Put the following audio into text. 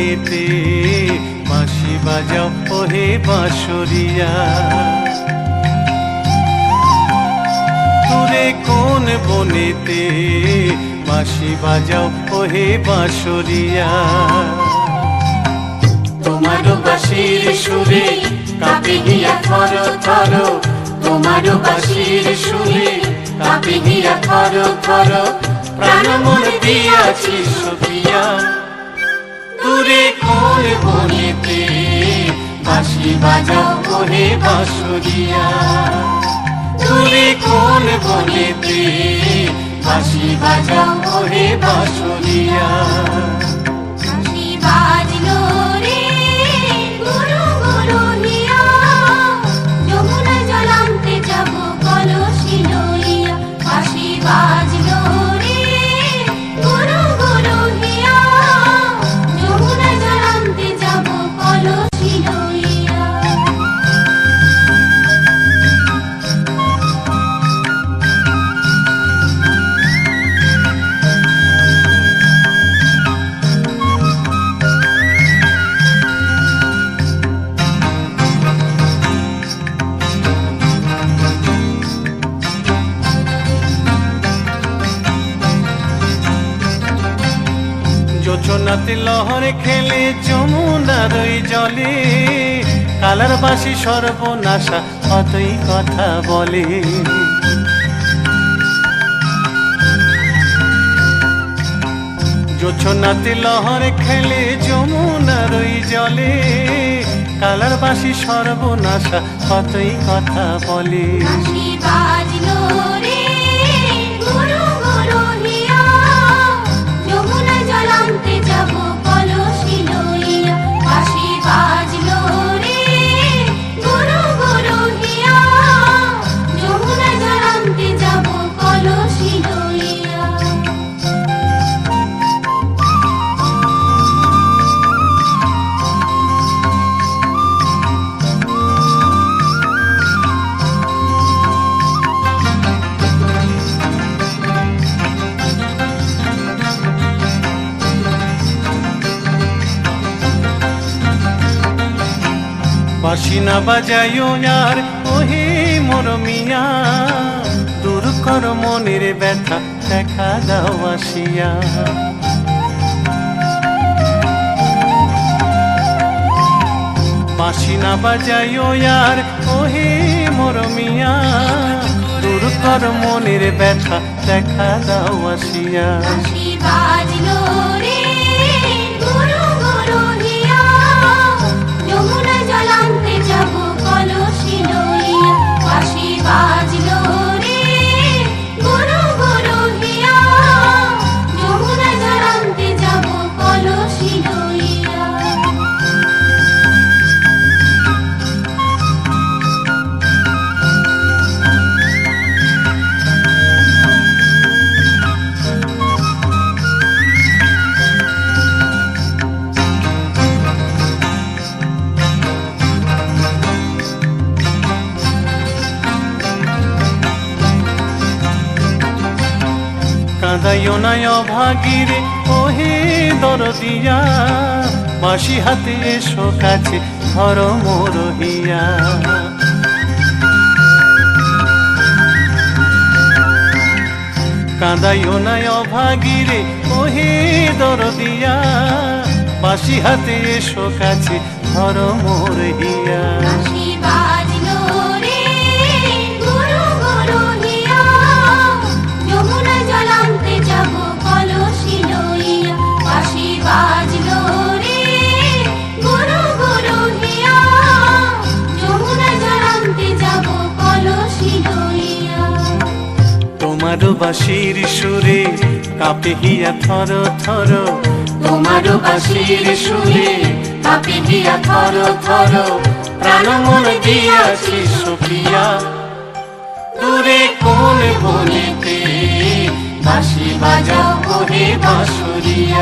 বনেতে বাঁশি বাজাও, ওহে বাঁশরিয়া। দূরে কোন বনেতে বাঁশি বাজাও, ওহে বাঁশরিয়া। তোমার বাঁশির সুরে কাঁপে থর থর। তোমার বাঁশির সুরে কাঁপে থর থর। প্রাণ মন দিয়াছি দূরে কোন বনেতে বাঁশি বাজাও ওহে বাঁশরিয়া। দূরে কোন বনেতে বাঁশি বাজাও ওহে বাঁশরিয়া। বাঁশি বাজলো যোচনাতে লহর খেলে যমুনার ওই জলে। কালার বাসি সর্বনাশা অতই কথা বলে। যোচনাতে লহর খেলে যমুনার ওই জলে। কালার বাসি সর্বনাশা কতই কথা বলে। বাসি না বাজাইও আর, ওহে মোর মিয়া দূর কর মনের ব্যথা, দেখা দাও আসিয়া। বাসি না বাজাইও আর, ওহে মোর মিয়া দূর কর মনের ব্যথা, দেখা দাও আসিয়া। বাজলো রে কাঁদাইও নাই অভাগিরে, ওহে দরদিয়া। বাসি হাতে এসো কাছে, ধর মোর হিয়া কাঁদাইও নাই অভাগিরে, ওহে দরদিয়া। বাসি হাতে এসো কাছে, ধর মোর বাঁশির সুরে কাপে হিয়া থর থর। তোমার বাসির সুরে কাপে হিয়া থর থর। প্রাণ মন দিয়াছি সুফিয়া দূরে কোন বনেতে বাঁশি বাজাও ওহে বাঁশরিয়া।